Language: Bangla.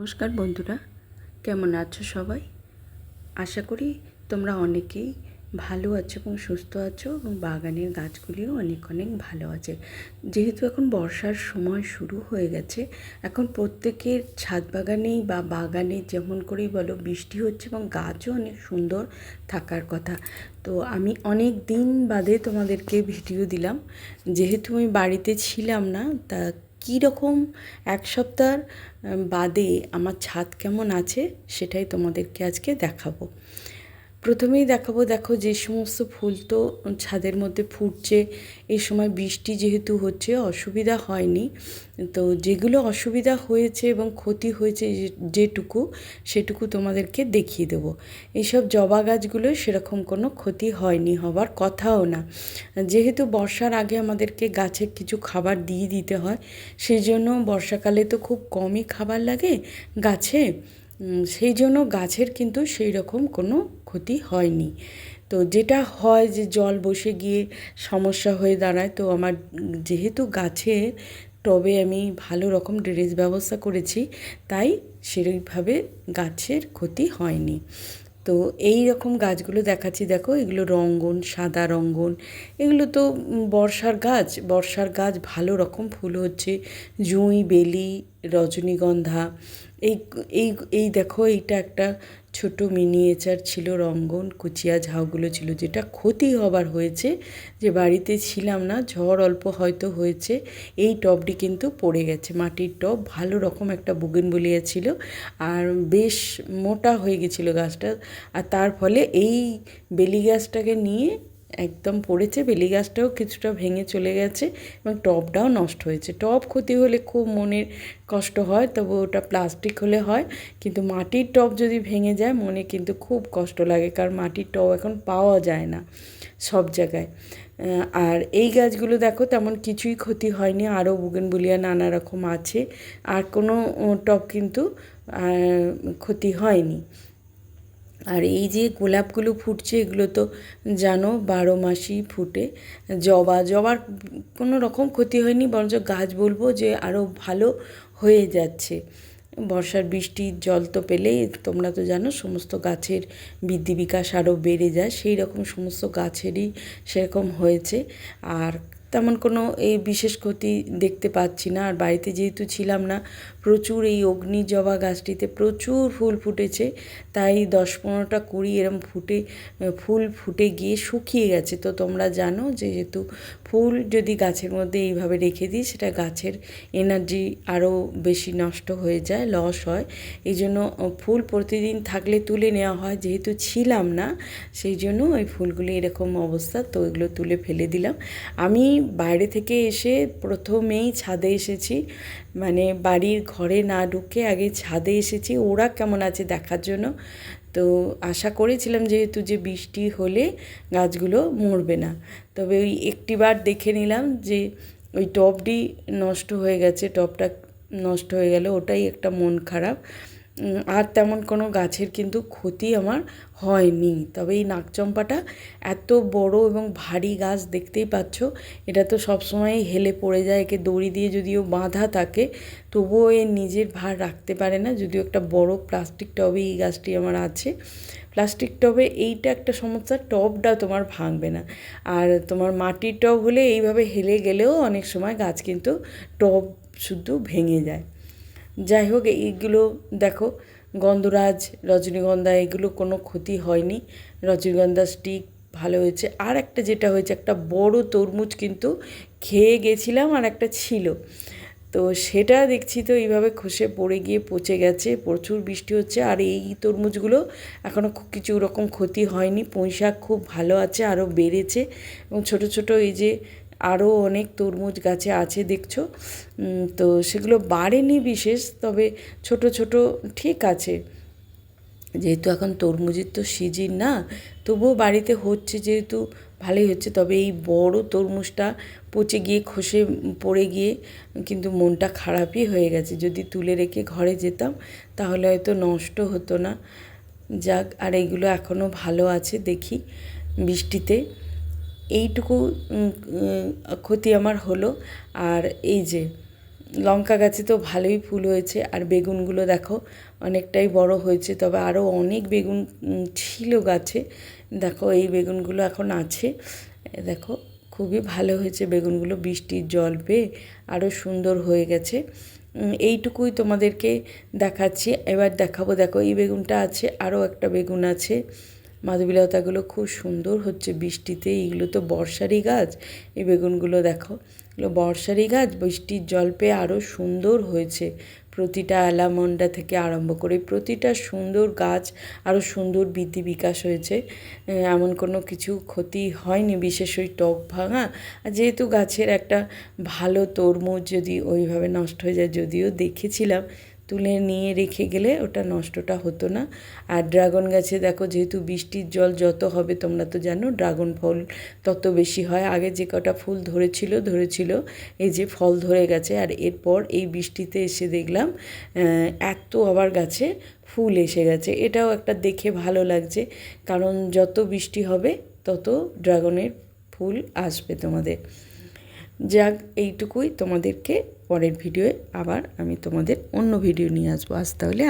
নমস্কার বন্ধুরা, কেমন আছো সবাই? আশা করি তোমরা অনেকেই ভালো আছো এবং সুস্থ আছো এবং বাগানের গাছগুলিও অনেক অনেক ভালো আছে। যেহেতু এখন বর্ষার সময় শুরু হয়ে গেছে, এখন প্রত্যেকের ছাদ বাগানেই বা বাগানে যেমন করেই বলো, বৃষ্টি হচ্ছে এবং গাছও অনেক সুন্দর থাকার কথা। তো আমি অনেক দিন বাদে তোমাদেরকে ভিডিও দিলাম। যেহেতু আমি বাড়িতে ছিলাম না, তা রকম এক সপ্তাহ বাদে আমার ছাদ কেমন আছে সেটাই তোমাদেরকে আজকে দেখাবো। প্রথমেই দেখাবো, দেখো যে সমস্ত ফুল তো ছাদের মধ্যে ফুটছে। এই সময় বৃষ্টি যেহেতু হচ্ছে, অসুবিধা হয়নি। তো যেগুলো অসুবিধা হয়েছে এবং ক্ষতি হয়েছে যেটুকু, সেটুকু তোমাদেরকে দেখিয়ে দেবো। এইসব জবা গাছগুলো সেরকম কোনো ক্ষতি হয়নি, হবার কথাও না। যেহেতু বর্ষার আগে আমাদেরকে গাছে কিছু খাবার দিয়ে দিতে হয়, সেই জন্য বর্ষাকালে তো খুব কমই খাবার লাগে গাছে। সেই জন্য গাছের কিন্তু সেই রকম কোনো ক্ষতি হয়নি। তো যেটা হয় যে জল বসে গিয়ে সমস্যা হয়ে দাঁড়ায়, তো আমার যেহেতু গাছে টবে আমি ভালো রকম ড্রেনেজ ব্যবস্থা করেছি, তাই সেরকমভাবে গাছের ক্ষতি হয়নি। তো এই রকম গাছগুলো দেখাচ্ছি, দেখো এগুলো রঙ্গন, সাদা রঙ্গন, এগুলো তো বর্ষার গাছ বর্ষার গাছ ভালো রকম ফুল হচ্ছে, জুঁই, বেলি, রজনীগন্ধা এই এই এই দেখো এইটা একটা ছোট মিনিয়েচার ছিল রঙ্গন, কুচিয়া ঝাউগুলো ছিল, যেটা ক্ষতি হবার হয়েছে, যে বাড়িতে ছিলাম না, ঝড় অল্প হয়তো হয়েছে, এই টবটি কিন্তু পড়ে গেছে, মাটির টব ভালো রকম একটা বুগেন বলিয়া ছিল, আর বেশ মোটা হয়ে গেছিল গাছটা, আর তার ফলে এই বেলি গাছটাকে নিয়ে একদম পড়েছে, বেলি গাছটাও কিছুটা ভেঙে চলে গেছে এবং টবটাও নষ্ট হয়েছে। টব ক্ষতি হলে খুব মনের কষ্ট হয়, তবে ওটা প্লাস্টিক হলে হয়। কিন্তু মাটির টব যদি ভেঙে যায়, মনে কিন্তু খুব কষ্ট লাগে, কারণ মাটির টব এখন পাওয়া যায় না সব জায়গায়। আর এই গাছগুলো দেখো, তেমন কিছুই ক্ষতি হয়নি, আরও বুগেনবুলিয়া নানা রকম আছে, আর কোনো টব কিন্তু ক্ষতি হয়নি। আর এই যে গোলাপগুলো ফুটছে, এগুলো তো জানো বারো মাসই ফুটে। জবা, জবার কোনো রকম ক্ষতি হয়নি, বরঞ্চ গাছ বলব যে আরও ভালো হয়ে যাচ্ছে। বর্ষার বৃষ্টির জল তো পেলেই, তোমরা তো জানো সমস্ত গাছের বৃদ্ধি বিকাশ আরও বেড়ে যায়, সেই রকম সমস্ত গাছেরই সেরকম হয়েছে। আর তেমন কোনো এই বিশেষ ক্ষতি দেখতে পাচ্ছি না, আর বাড়িতে যেহেতু ছিলাম না প্রচুর এই অগ্নি জবা গাছটিতে প্রচুর ফুল ফুটেছে। তাই দশ পনেরোটা কুড়ি এরম ফুটে ফুল ফুটে গিয়ে শুকিয়ে গেছে। তো তোমরা জানো যেহেতু ফুল যদি গাছের মধ্যে এইভাবে রেখে দিই, সেটা গাছের এনার্জি আরও বেশি নষ্ট হয়ে যায় লস হয়। এই জন্য ফুল প্রতিদিন থাকলে তুলে নেওয়া হয়। যেহেতু ছিলাম না, সেই জন্য ওই ফুলগুলি এরকম অবস্থা, তো এগুলো তুলে ফেলে দিলাম। আমি বাইরে থেকে এসে প্রথমেই ছাদে এসেছি। মানে বাড়ির ঘরে না ঢুকে আগে ছাদে এসেছি। ওরা কেমন আছে দেখার জন্য? তো আশা করেছিলাম যেহেতু যে বৃষ্টি হলে গাছগুলো মরবে না। তবে ওই একটিবার দেখে নিলাম যে ওই টবটি নষ্ট হয়ে গেছে টবটা নষ্ট হয়ে গেল, ওটাই একটা মন খারাপ। আর তেমন কোনো গাছের কিন্তু ক্ষতি আমার হয়নি। তবে এই নাকচম্পাটা এত বড় এবং ভারী গাছ দেখতেই পাচ্ছ, এটা তো সবসময়ই হেলে পড়ে যায়, একে দড়ি দিয়ে যদিও বাঁধা থাকে, তবুও এ নিজের ভার রাখতে পারে না, যদিও একটা বড় প্লাস্টিক টবে এই গাছটি আমার আছে। প্লাস্টিক টবে এইটা একটা সমস্যা, টবটা তোমার ভাঙবে না। আর তোমার মাটির টব হলে এইভাবে হেলে গেলেও অনেক সময় গাছ কিন্তু টব শুধু ভেঙে যায়। যাই হোক, এইগুলো দেখো, গন্ধরাজ, রজনীগন্ধা, এগুলো কোনো ক্ষতি হয়নি। রজনীগন্ধা স্টিক ভালো হয়েছে। আর একটা যেটা হয়েছে, একটা বড় তরমুজ কিন্তু খেয়ে গেছিলাম আর একটা ছিল। তো সেটা দেখছি তো এইভাবে খসে পড়ে গিয়ে পচে গেছে, প্রচুর বৃষ্টি হচ্ছে। আর এই তরমুজগুলো এখনও কিছু রকম ক্ষতি হয়নি। পুঁই শাক খুব ভালো আছে, আরও বেড়েছে। এবং ছোট ছোট এই যে আরও অনেক তরমুজ গাছে আছে, দেখছ? তো সেগুলো বাড়েনি বিশেষ, তবে ছোট ছোট ঠিক আছে। যেহেতু এখন তরমুজের তো সিজিন না, তবুও বাড়িতে হচ্ছে যেহেতু ভালোই হচ্ছে, তবে এই বড় তরমুজটা পচে গিয়ে, খসে পড়ে গিয়ে কিন্তু মনটা খারাপই হয়ে গেছে। যদি তুলে রেখে ঘরে যেতাম, তাহলে হয়তো নষ্ট হতো না। যাক, আর এইগুলো এখনও ভালো আছে, দেখি বৃষ্টিতে। এইটুকু ক্ষতি আমার হলো। আর এই যে, লঙ্কা গাছে তো ভালোই ফুল হয়েছে, আর বেগুনগুলো দেখো অনেকটাই বড় হয়েছে, তবে আরও অনেক বেগুন ছিল গাছে। দেখো, এই বেগুনগুলো এখন আছে। দেখো, খুবই ভালো হয়েছে বেগুনগুলো, বৃষ্টির জল পেয়ে আরও সুন্দর হয়ে গেছে। এইটুকুই তোমাদেরকে দেখাচ্ছি। এবার দেখাবো, দেখো, এই বেগুনটা আছে আরও একটা বেগুন আছে। মাধবীলতাগুলো খুব সুন্দর হচ্ছে বৃষ্টিতে। এইগুলো তো বর্ষারই গাছ। এই বেগুনগুলো দেখো। এগুলো বর্ষারই গাছ, বৃষ্টির জল পেয়ে আরও সুন্দর হয়েছে। প্রতিটা অ্যালামন্ডা থেকে আরম্ভ করে প্রতিটা সুন্দর গাছ আরও সুন্দর বৃদ্ধি বিকাশ হয়েছে। এমন কোনো কিছু ক্ষতি হয়নি, বিশেষ ওই টক ভাঙা। আর যেহেতু গাছের একটা ভালো তরমুজ যদি ওইভাবে নষ্ট হয়ে যায়, যদিও দেখেছিলাম তুলে নিয়ে রেখে গেলে ওটা নষ্টটা হতো না। আর ড্রাগন গাছে দেখো যেহেতু বৃষ্টির জল যত হবে তোমরা তো জানো, ড্রাগন ফল তত বেশি হয়। আগে যে কটা ফুল ধরেছিল ধরেছিল, এই যে ফল ধরে গেছে। আর এরপর এই বৃষ্টিতে এসে দেখলাম এত আবার গাছে ফুল এসে গেছে। এটাও একটা দেখে ভালো লাগছে, কারণ যত বৃষ্টি হবে তত ড্রাগনের ফুল আসবে তোমাদের। যাক, এইটুকুই তোমাদেরকে পরের ভিডিওয়ে আবার আমি তোমাদের অন্য ভিডিও নিয়ে আসব। আজ তাহলে